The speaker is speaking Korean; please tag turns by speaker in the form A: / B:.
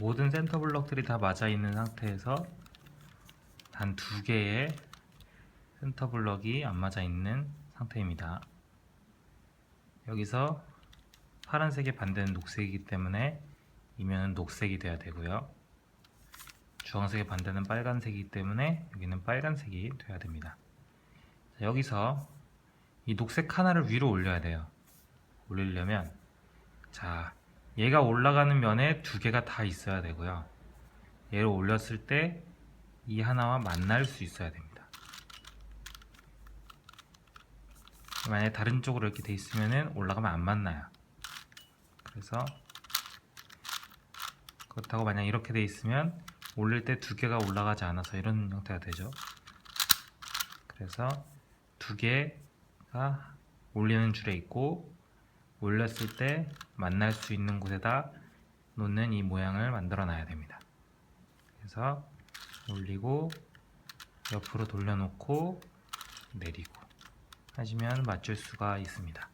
A: 모든 센터 블럭들이 다 맞아 있는 상태에서 단 두 개의 센터 블럭이 안 맞아 있는 상태입니다. 여기서 파란색의 반대는 녹색이기 때문에 이면은 녹색이 돼야 되고요. 주황색의 반대는 빨간색이기 때문에 여기는 빨간색이 돼야 됩니다. 자, 여기서 이 녹색 하나를 위로 올려야 돼요. 올리려면 자 얘가 올라가는 면에 두 개가 다 있어야 되고요. 얘를 올렸을 때 이 하나와 만날 수 있어야 됩니다. 만약에 다른 쪽으로 이렇게 돼 있으면은 올라가면 안 만나요. 그래서 그렇다고 만약 이렇게 돼 있으면 올릴 때 두 개가 올라가지 않아서 이런 형태가 되죠. 그래서 두 개가 올리는 줄에 있고 올렸을 때 만날 수 있는 곳에다 놓는 이 모양을 만들어 놔야 됩니다. 그래서 올리고 옆으로 돌려놓고 내리고 하시면 맞출 수가 있습니다.